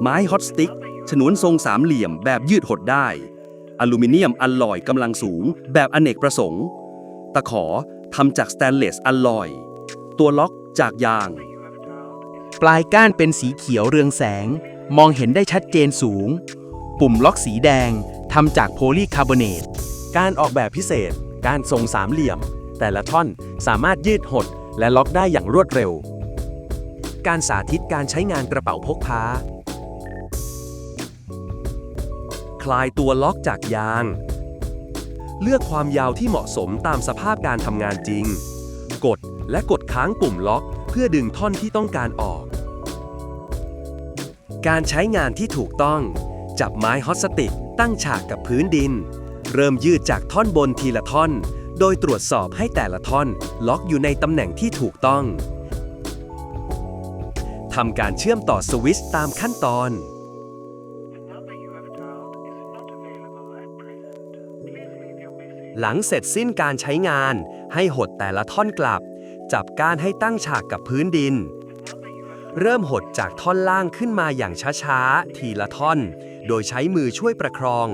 ไม้ฮอตสติ๊กฉนวนทรงสามเหลี่ยมแบบยืดหดได้ อลูมิเนียมอัลลอยกำลังสูง แบบอเนกประสงค์ ตะขอทำจากสแตนเลสอัลลอย ตัวล็อกจากยาง ปลายก้านเป็นสีเขียวเรืองแสง มองเห็นได้ชัดเจนสูง ปุ่มล็อกสีแดงทำจากโพลีคาร์บอเนต การออกแบบพิเศษ การทรงสามเหลี่ยม แต่ละท่อนสามารถยืดหดและล็อกได้อย่างรวดเร็ว การสาธิตการใช้งานกระเป๋าพกพา คลายตัวล็อกจากยาง เลือกความยาวที่เหมาะสมตามสภาพการทำงานจริง กดและกดค้างปุ่มล็อก เพื่อดึงท่อนที่ต้องการออก การใช้งานที่ถูกต้อง จับไม้ฮอตสติกตั้งฉากกับพื้นดิน เริ่มยืดจากท่อนบนทีละท่อน โดยตรวจสอบให้แต่ละท่อนล็อกอยู่ในตำแหน่งที่ถูกต้องทำการเชื่อมต่อสวิตช์ตามขั้นตอน หลังเสร็จสิ้นการใช้งาน ให้หดแต่ละท่อนกลับ จับก้านให้ตั้งฉากกับพื้นดิน เริ่มหดจากท่อนล่างขึ้นมาอย่างช้าๆ ทีละท่อน โดยใช้มือช่วยประครอง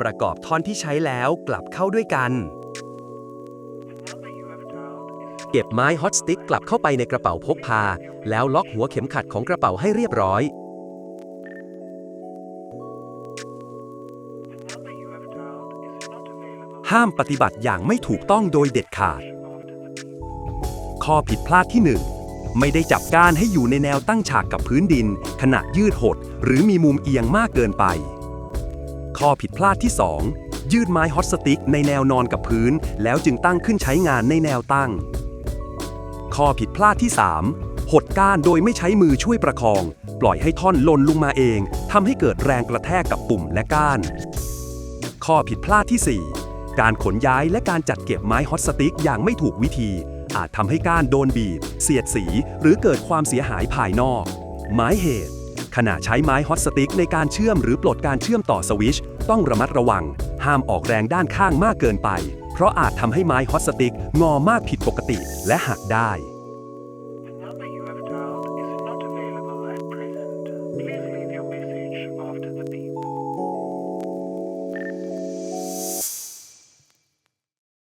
ประกอบท่อนที่ใช้แล้วกลับเข้าด้วยกัน เก็บไม้ฮอตสติ๊กกลับเข้าไปในกระเป๋าพกพา แล้วล็อกหัวเข็มขัดของกระเป๋าให้เรียบร้อย ห้ามปฏิบัติอย่างไม่ถูกต้องโดยเด็ดขาด ข้อผิดพลาดที่ 1 ไม่ได้จับก้านให้อยู่ในแนวตั้งฉากกับพื้นดินขณะยืดหด หรือมีมุมเอียงมากเกินไป ข้อผิดพลาดที่ 2 ยืดไม้ฮอตสติ๊กในแนวนอนกับพื้น แล้วจึงตั้งขึ้นใช้งานในแนวตั้ง ข้อผิดพลาดที่ 3 หดก้านโดยไม่ใช้มือช่วยประคอง ปล่อยให้ท่อนลนลงมาเองทำให้เกิดแรงกระแทกกับปุ่มและก้าน ข้อผิดพลาดที่ 4 การขนย้ายและการจัดเก็บไม้ฮอตสติ๊กอย่างไม่ถูกวิธี อาจทำให้ก้านโดนบีบ เสียดสี หรือเกิดความเสียหายภายนอก ไม้เหตุ ขณะใช้ไม้ฮอตสติ๊กในการเชื่อมหรือปลดการเชื่อมต่อสวิชต้องระมัดระวัง ห้ามออกแรงด้านข้างมากเกินไป เพราะอาจทำให้ไม้ฮอตสติ๊กงอมากผิดปกติและหักได้